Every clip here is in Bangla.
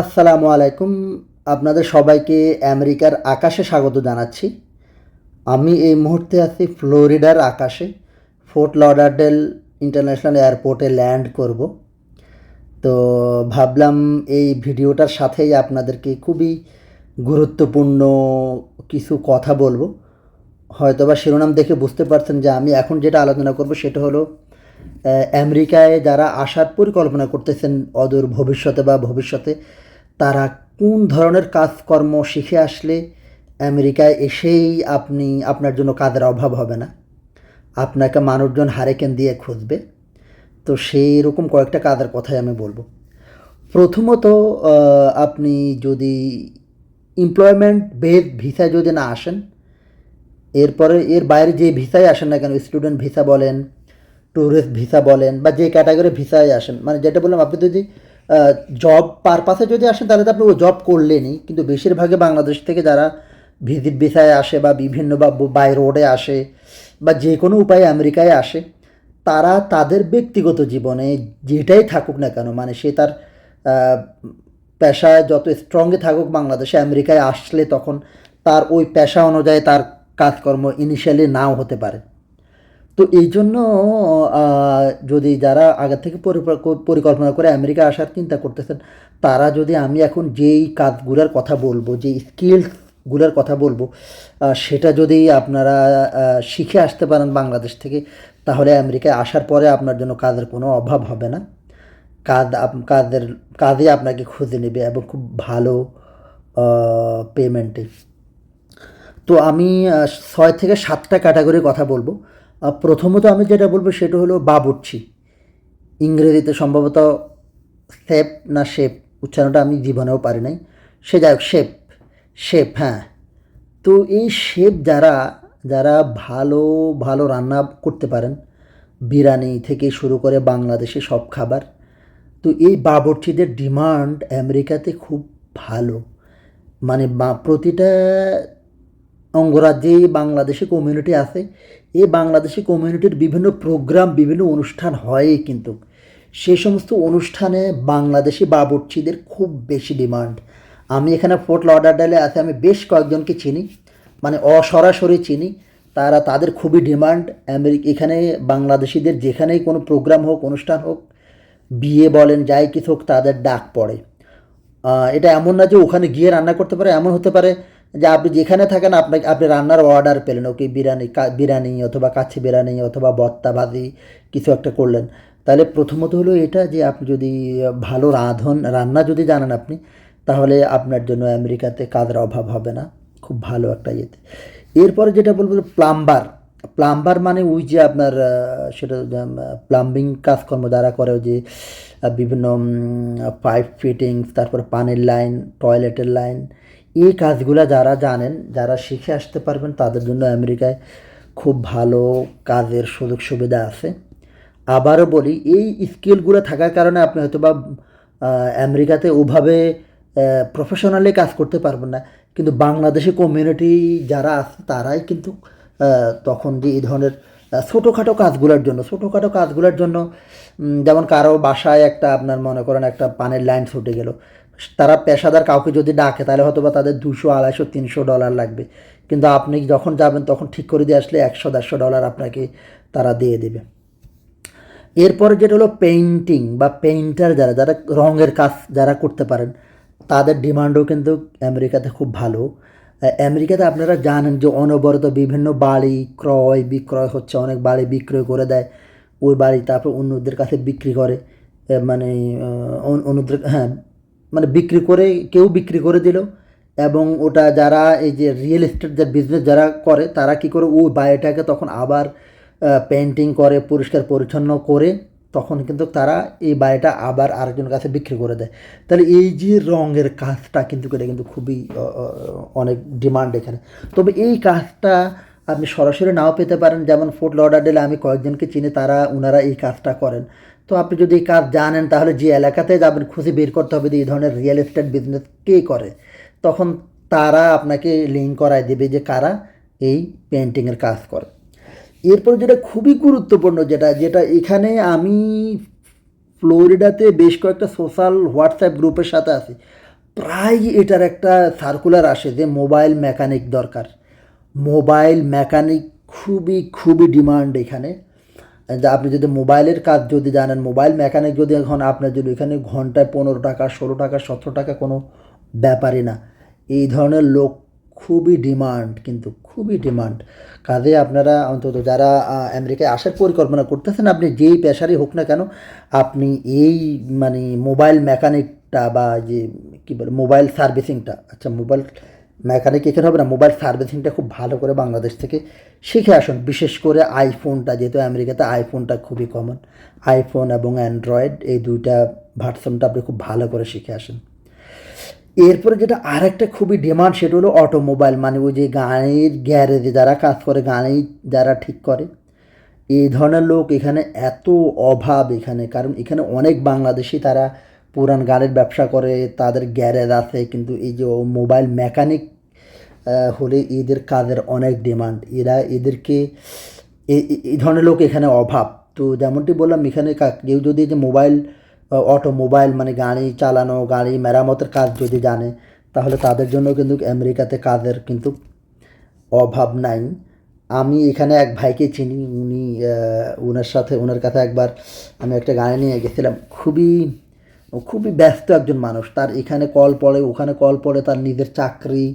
আসসালামু আলাইকুম। আপনাদের সবাইকে আমেরিকার আকাশে স্বাগত জানাচ্ছি। আমি এই মুহূর্তে আছি ফ্লোরিডার আকাশে, ফোর্ট লডারডেল ইন্টারন্যাশনাল এয়ারপোর্টে ল্যান্ড করব। তো ভাবলাম এই ভিডিওটার সাথেই আপনাদেরকে খুবই গুরুত্বপূর্ণ কিছু কথা বলব। হয়তোবা শিরোনাম দেখে বুঝতে পারছেন যে আমি এখন যেটা আলোচনা করব সেটা হলো আমেরিকায় যারা আসার পরিকল্পনা করতেছেন অদূর ভবিষ্যতে বা ভবিষ্যতে তারা কোন ধরনের কাজকর্ম শিখে আসলে আমেরিকায় এসেই আপনি আপনার জন্য কাজের অভাব হবে না। আপনাকে মানুষজন হারেকেন দিয়ে খুঁজবে। তো সেই রকম কয়েকটা কাজের কথাই আমি বলব। প্রথমত আপনি যদি এমপ্লয়মেন্ট বেস ভিসা যদি না আসেন, এরপরে এর বাইরে যে ভিসায় আসেন না কেন স্টুডেন্ট ভিসা বলেন ট্যুরিস্ট ভিসা বলেন, বা যে ক্যাটাগরি ভিসায় আসেন মানে যেটা বললাম, আপনি যদি জব পারপাসে যদি আসেন, তাহলে তো আপনি জব করলেনই। কিন্তু বেশিরভাগে বাংলাদেশ থেকে যারা ভিজিট ভিসায় আসে বা বিভিন্ন বা বাই রোডে আসে বা যে কোনো উপায়ে আমেরিকায় আসে, তারা তাদের ব্যক্তিগত জীবনে যেটাই থাকুক না কেন মানে সে তার পেশায় যত স্ট্রংয়ে থাকুক বাংলাদেশে, আমেরিকায় আসলে তখন তার ওই পেশা অনুযায়ী তার কাজকর্ম ইনিশিয়ালি নাও হতে পারে। তো এই জন্য যদি যারা আগে থেকে পরিকল্পনা করে আমেরিকা আসার চিন্তা করতেছেন, তারা যদি আমি এখন যেই কাজগুলোর কথা বলব যে স্কিলসগুলোর কথা বলব সেটা যদি আপনারা শিখে আসতে পারেন বাংলাদেশ থেকে, তাহলে আমেরিকায় আসার পরে আপনার জন্য কাজের কোনো অভাব হবে না। কাজ কাজের কাজে আপনাকে খুঁজে নেবে এবং খুব ভালো পেমেন্টে তো আমি ছয় থেকে সাতটা ক্যাটাগরির কথা বলব। প্রথমত আমি যেটা বলব সেটা হলো বাবুর্চি। ইংরেজিতে সম্ভবত শেপ না শেপ উচ্চারণটা আমি জীবনেও পারি নাই। সে যাই হোক, শেপ শেপ হ্যাঁ। তো এই শেপ যারা যারা ভালো ভালো রান্না করতে পারেন, বিরিয়ানি থেকে শুরু করে বাংলাদেশে সব খাবার, তো এই বাবুর্চিদের ডিমান্ড আমেরিকাতে খুব ভালো। মানে প্রতিটা অঙ্গরাজ্যেই বাংলাদেশি কমিউনিটি আছে। এই বাংলাদেশি কমিউনিটির বিভিন্ন প্রোগ্রাম বিভিন্ন অনুষ্ঠান হয়ই কিন্তু। সে সমস্ত অনুষ্ঠানে বাংলাদেশি বাবুর্চিদের খুব বেশি ডিমান্ড আমি এখানে ফোর্ট লডারডেলে আছে, আমি বেশ কয়েকজনকে চিনি মানে অসরাসরি চিনি। তারা তাদের খুবই ডিমান্ড আমেরিকা এখানে বাংলাদেশিদের যেখানেই কোনো প্রোগ্রাম হোক, অনুষ্ঠান হোক, বিয়ে বলেন, যাই কিছু হোক, তাদের ডাক পড়ে। এটা এমন না যে ওখানে গিয়ে রান্না করতে পারে, এমন হতে পারে যে আপনি যেখানে থাকেন আপনাকে আপনি রান্নার অর্ডার পেলেন। ওকে বিরিয়ানি বিরিয়ানি অথবা কাচ্চি বিরিয়ানি অথবা বত্তা ভাজি কিছু একটা করলেন। তাহলে প্রথমত হলো এটা যে আপনি যদি, ভালো রাঁধন, রান্না যদি জানেন আপনি, তাহলে আপনার জন্য আমেরিকাতে কাজের অভাব হবে না। খুব ভালো একটা ইয়েতে। এরপরে যেটা বলব প্লাম্বার। প্লাম্বার মানে ওই যে আপনার সেটা প্লাম্বিং কাজকর্ম যারা করে যে বিভিন্ন পাইপ ফিটিংস, তারপর পানির লাইন, টয়লেটের লাইন এই কাজগুলো যারা জানেন, যারা শিখে আসতে পারবেন, তাদের জন্য আমেরিকায় খুব ভালো কাজের সুযোগ সুবিধা আছে। আবারও বলি, এই স্কিলগুলো থাকার কারণে আপনি হয়তো বা আমেরিকাতে ওভাবে প্রফেশনালি কাজ করতে পারবেন না। কিন্তু বাংলাদেশি কমিউনিটি যারা আছে, তারাই কিন্তু তখন যে এই ধরনের ছোটোখাটো কাজগুলোর জন্য, ছোটোখাটো কাজগুলোর জন্য যেমন কারও বাসায় একটা আপনার মনে করেন একটা পানের লাইন ছুটে গেল তারা পেশাদার কাউকে যদি ডাকে, তাহলে হয়তো বা তাদের দুশো, আড়াইশো, তিনশো ডলার লাগবে। কিন্তু আপনি যখন যাবেন, তখন ঠিক করে দিয়ে আসলে একশো, দেড়শো ডলার আপনাকে তারা দিয়ে দেবে। এরপরে যেটা হলো পেইন্টিং বা পেইন্টার যারা যারা রঙের কাজ যারা করতে পারেন, তাদের ডিমান্ডও কিন্তু আমেরিকাতে খুব ভালো। আমেরিকাতে আপনারা জানেন যে অনবরত বিভিন্ন বাড়ি ক্রয়, বিক্রয় হচ্ছে। অনেক বাড়ি বিক্রয় করে দেয়। ওই বাড়ি তারপর অন্যদের কাছে বিক্রি করে। মানে অন্যদের হ্যাঁ মানে বিক্রি করে, কেউ বিক্রি করে দিল। এবং ওটা যারা এই যে রিয়েল এস্টেট যে বিজনেস যারা করে, তারা কি করে ওই বাড়িটাকে তখন আবার পেন্টিং করে, পরিষ্কার পরিচ্ছন্ন করে, তখন কিন্তু তারা এই বাড়িটা আবার আরেকজনের কাছে বিক্রি করে দেয়। তাহলে এই যে রঙের কাজটা কিন্তু এটা কিন্তু খুবই অনেক ডিমান্ড এখানে। তবে এই কাজটা আপনি সরাসরি নাও পেতে পারেন। যেমন ফোর্ট লডারডেলে আমি কয়েকজনকে চিনি, তারা ওনারা এই কাজটা করেন। তো আপনি যদি কাজ জানেন, তাহলে যে এলাকাতে যাবেন, খুঁজে বের করতে হবে যে এই ধরনের রিয়েল এস্টেট বিজনেস কে করে। তখন তারা আপনাকে লিঙ্ক করায় দেবে যে কারা এই পেন্টিংয়ের কাজ করে। এরপরে যেটা খুবই গুরুত্বপূর্ণ, যেটা যেটা এখানে আমি ফ্লোরিডাতে বেশ কয়েকটা সোশ্যাল হোয়াটসঅ্যাপ গ্রুপের সাথে আছি। প্রায় এটার একটা সার্কুলার আসে যে মোবাইল মেকানিক দরকার। মোবাইল মেকানিক খুবই খুবই ডিমান্ড এখানে। আপনি যদি মোবাইলের কাজ যদি জানেন, মোবাইল মেকানিক যদি এখন আপনার যদি এখানে ঘন্টায় পনেরো টাকা, ষোলো টাকা, সতেরো টাকা কোনো ব্যাপারই না। এই ধরনের লোক খুবই ডিমান্ড কিন্তু খুবই ডিমান্ড কাজে আপনারা অন্তত যারা আমেরিকায় আসার পরিকল্পনা করতেছেন, আপনি যেই পেশারই হোক না কেন, আপনি এই মানে মোবাইল মেকানিকটা বা যে, কী বলে, মোবাইল সার্ভিসিংটা আচ্ছা মোবাইল মেকানিক এখানে হবে না, মোবাইল সার্ভিসিংটা খুব ভালো করে বাংলাদেশ থেকে শিখে আসুন। বিশেষ করে আইফোনটা, যেহেতু আমেরিকাতে আইফোনটা খুবই কমন আইফোন এবং অ্যান্ড্রয়েড, এই দুইটা ভার্সনটা আপনি খুব ভালো করে শিখে আসেন। এরপরে যেটা আরেকটা খুবই ডিমান্ড সেটা হলো অটোমোবাইল মানে ওই যে গাড়ির গ্যারেজে যারা কাজ করে, গাড়ি যারা ঠিক করে, এই ধরনের লোক এখানে এত অভাব এখানে। কারণ এখানে অনেক বাংলাদেশি তারা পুরান গাড়ির ব্যবসা করে, তাদের গ্যারেজ আছে, কিন্তু এই যে মোবাইল মেকানিক হলে এদের কাজের অনেক ডিমান্ড এরা এদেরকে এই ধরনের লোক এখানে অভাব। তো যেমনটি বললাম, এখানে কেউ যদি যে মোবাইল অটোমোবাইল মানে গাড়ি চালানো, গাড়ি মেরামতের কাজ যদি জানে, তাহলে তাদের জন্য কিন্তু আমেরিকাতে কাজের কিন্তু অভাব নাই। আমি এখানে এক ভাইকে চিনি, উনি ওনার সাথে ওনার কাছে একবার আমি একটা গাড়ি নিয়ে গেছিলাম। খুবই খুবই ব্যস্ত একজন মানুষ। তার এখানে কল পড়ে, ওখানে কল পড়ে, তার নিজের চাকরি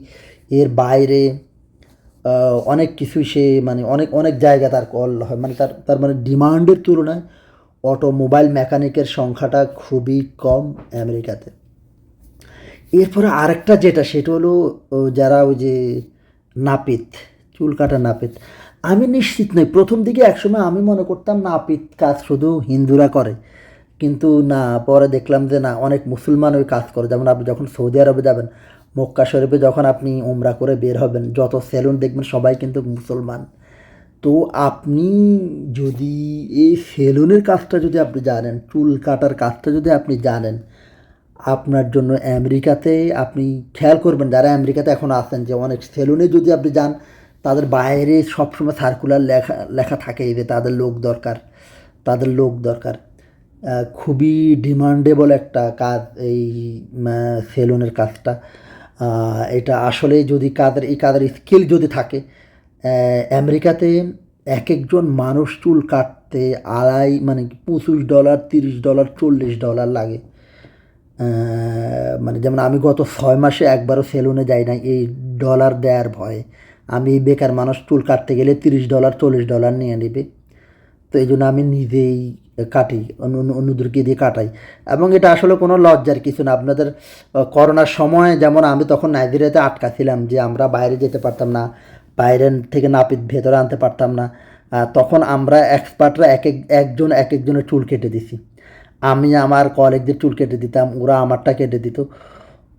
এর বাইরে অনেক কিছুই সে মানে অনেক অনেক জায়গা তার কল হয়। মানে তার তার মানে ডিমান্ডের তুলনায় অটোমোবাইল মেকানিকের সংখ্যাটা খুবই কম আমেরিকাতে। এরপরে আরেকটা যেটা, সেটা হলো যারা ওই যে নাপিত, চুল কাটা নাপিত। আমি নিশ্চিত নই, প্রথম দিকে একসময় আমি মনে করতাম নাপিত কাজ শুধু হিন্দুরা করে। কিন্তু না, পরে দেখলাম যে না, অনেক মুসলমান ওই কাজ করে। যেমন আপনি যখন সৌদি আরবে যাবেন মক্কা শরীফে যখন আপনি ওমরা করে বের হবেন, যত সেলুন দেখবেন সবাই কিন্তু মুসলমান। তো আপনি যদি এই সেলুনের কাজটা যদি আপনি জানেন, চুল কাটার কাজটা যদি আপনি জানেন, আপনার জন্য আমেরিকাতে আপনি খেয়াল করবেন, যারা আমেরিকাতে এখন আছেন যে অনেক সেলুনে যদি আপনি যান, তাদের বাইরে সবসময় সার্কুলার লেখা লেখা থাকে যে তাদের লোক দরকার, তাদের লোক দরকার। খুবই ডিমান্ডেবল একটা কাজ এই সেলুনের কাজটা। এটা আসলে যদি কাদের, এই কাদের স্কিল যদি থাকে আমেরিকাতে এক একজন মানুষ চুল কাটতে আড়াই মানে পঁচিশ ডলার তিরিশ ডলার চল্লিশ ডলার লাগে। মানে যেমন আমি গত ছয় মাসে একবারও সেলুনে যাই না এই ডলার দেওয়ার ভয়ে। আমি বেকার মানুষ চুল কাটতে গেলে তিরিশ ডলার চল্লিশ ডলার নিয়ে নেবে। তো এই জন্য আমি নিজেই কাটি, অন্য, অন্য- অন্যদেরকে দিয়ে কাটাই। এবং এটা আসলে কোনো লজ্জার কিছু না। আপনাদের করোনার সময় যেমন আমি তখন নাইজেরিয়াতে আটকা ছিলাম যে আমরা বাইরে যেতে পারতাম না বাইরে থেকে নাপিত ভেতরে আনতে পারতাম না তখন আমরা এক্সপার্টরা এক এক, একজন এক একজনের চুল কেটে দিছি। আমি আমার কলেজদের চুল কেটে দিতাম, ওরা আমারটা কেটে দিত।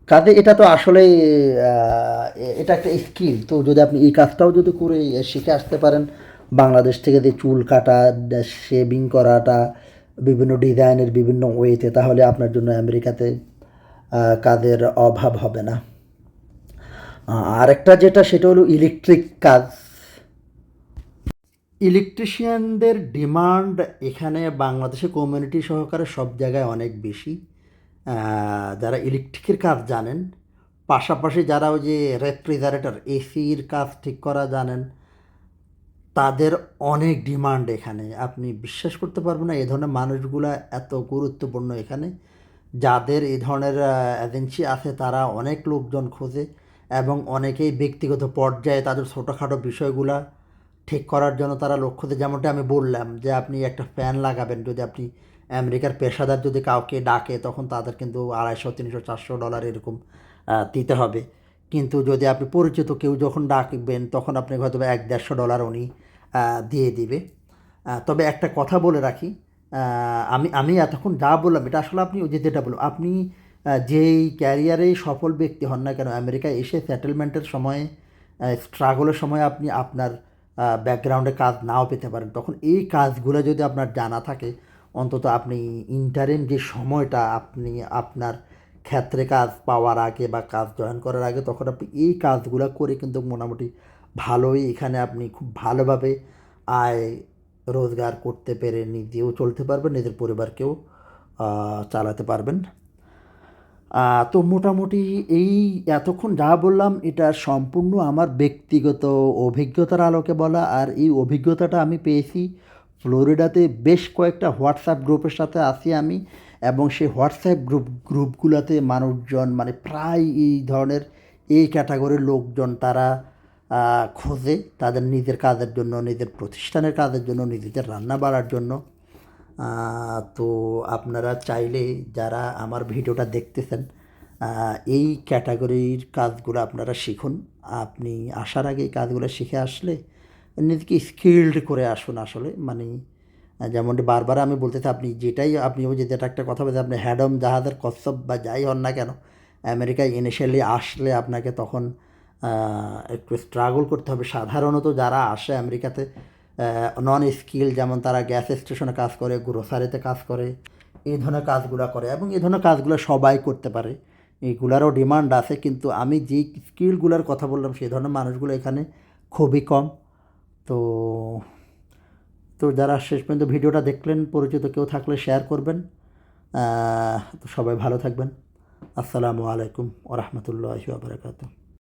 কাজে এটা তো আসলে এটা একটা স্কিল তো যদি আপনি এই কাজটাও যদি করে শিখে আসতে পারেন বাংলাদেশ থেকে যে চুল কাটা শেভিং করাটা, বিভিন্ন ডিজাইনের বিভিন্ন ওয়েতে, তাহলে আপনার জন্য আমেরিকাতে কাজের অভাব হবে না। আরেকটা যেটা, সেটা হলো ইলেকট্রিক কাজ। ইলেকট্রিশিয়ানদের ডিমান্ড এখানে বাংলাদেশে কমিউনিটি সহকারে সব জায়গায় অনেক বেশি। যারা ইলেকট্রিকের কাজ জানেন, পাশাপাশি যারা ওই যে রেফ্রিজারেটর এসির কাজ ঠিক করা জানেন তাদের অনেক ডিমান্ড এখানে। আপনি বিশ্বাস করতে পারবেন না এই ধরনের মানুষগুলা এত গুরুত্বপূর্ণ এখানে। যাদের এই ধরনের এজেন্সি আছে, তারা অনেক লোকজন খোঁজে এবং অনেকেই ব্যক্তিগত পর্যায়ে তাদের ছোটোখাটো বিষয়গুলা ঠিক করার জন্য তারা লক্ষ্য দেয় যেমনটা আমি বললাম যে, আপনি একটা ফ্যান লাগাবেন, যদি আপনি আমেরিকার পেশাদার যদি কাউকে ডাকে, তখন তাদের কিন্তু আড়াইশো, তিনশো, চারশো ডলার এরকম দিতে হবে। কিন্তু যদি আপনি পরিচিত কেউ যখন ডাকবেন, তখন আপনি হয়তো এক দেড়শো ডলার উনি দিয়ে দিবে। তবে একটা কথা বলে রাখি আমি আমি এতক্ষণ যা বললাম, এটা আসলে আপনি যেটা বলুন আপনি যেই ক্যারিয়ারে সফল ব্যক্তি হন না কেন, আমেরিকায় এসে সেটেলমেন্টের সময়ে স্ট্রাগলের সময় আপনি আপনার ব্যাকগ্রাউন্ডে কাজ নাও পেতে পারেন। তখন এই কাজগুলো যদি আপনার জানা থাকে, অন্তত আপনি ইন্টারিম যে সময়টা আপনি আপনার ক্ষেত্রে কাজ পাওয়ার আগে বা কাজ জয়েন করার আগে তখন আপনি এই কাজগুলো করে কিন্তু মোটামুটি ভালোই এখানে আপনি খুব ভালোভাবে আয় রোজগার করতে পেরে নিজেও চলতে পারবেন, নিজের পরিবারকেও চালাতে পারবেন। তো মোটামুটি এই এতক্ষণ যা বললাম এটা সম্পূর্ণ আমার ব্যক্তিগত অভিজ্ঞতার আলোকে বলা আর এই অভিজ্ঞতাটা আমি পেয়েছি ফ্লোরিডাতে বেশ কয়েকটা হোয়াটসঅ্যাপ গ্রুপের সাথে আছি আমি। এবং সেই হোয়াটসঅ্যাপ গ্রুপ, গ্রুপগুলোতে মানুষজন মানে প্রায় এই ধরনের এই ক্যাটাগরির লোকজন তারা খোঁজে তাদের নিজের কাজের জন্য, নিজের প্রতিষ্ঠানের কাজের জন্য, নিজেদের রান্না বাড়ার জন্য। তো আপনারা চাইলে যারা আমার ভিডিওটা দেখতেছেন এই ক্যাটাগরির কাজগুলো আপনারা শিখুন। আপনি আসার আগে এই কাজগুলো শিখে আসলে নিজেকে স্কিল্ড করে আসুন আসলে মানে যেমনটি বারবার আমি বলতেছি, আপনি যেটাই আপনি যে যেটা একটা কথা বলতে আপনি হ্যাডম, জাহাজের কচ্ছপ বা যাই হন না কেন, আমেরিকায় ইনিশিয়ালি আসলে আপনাকে তখন একটু স্ট্রাগল করতে হবে। সাধারণত যারা আসে আমেরিকাতে নন স্কিল যেমন তারা গ্যাস স্টেশনে কাজ করে গ্রোসারিতে কাজ করে, এই ধরনের কাজগুলো করে এবং এই ধরনের কাজগুলো সবাই করতে পারে। এইগুলারও ডিমান্ড আছে, কিন্তু আমি যেই স্কিলগুলোর কথা বললাম, সেই ধরনের মানুষগুলো এখানে খুবই কম। তো তো যারা শেষ পর্যন্ত ভিডিওটা দেখলেন, পরিচিত কেউ থাকলে শেয়ার করবেন। তো সবাই ভালো থাকবেন। আসসালামু আলাইকুম ওরহমতুল্লাহ ওবরাকাতুহ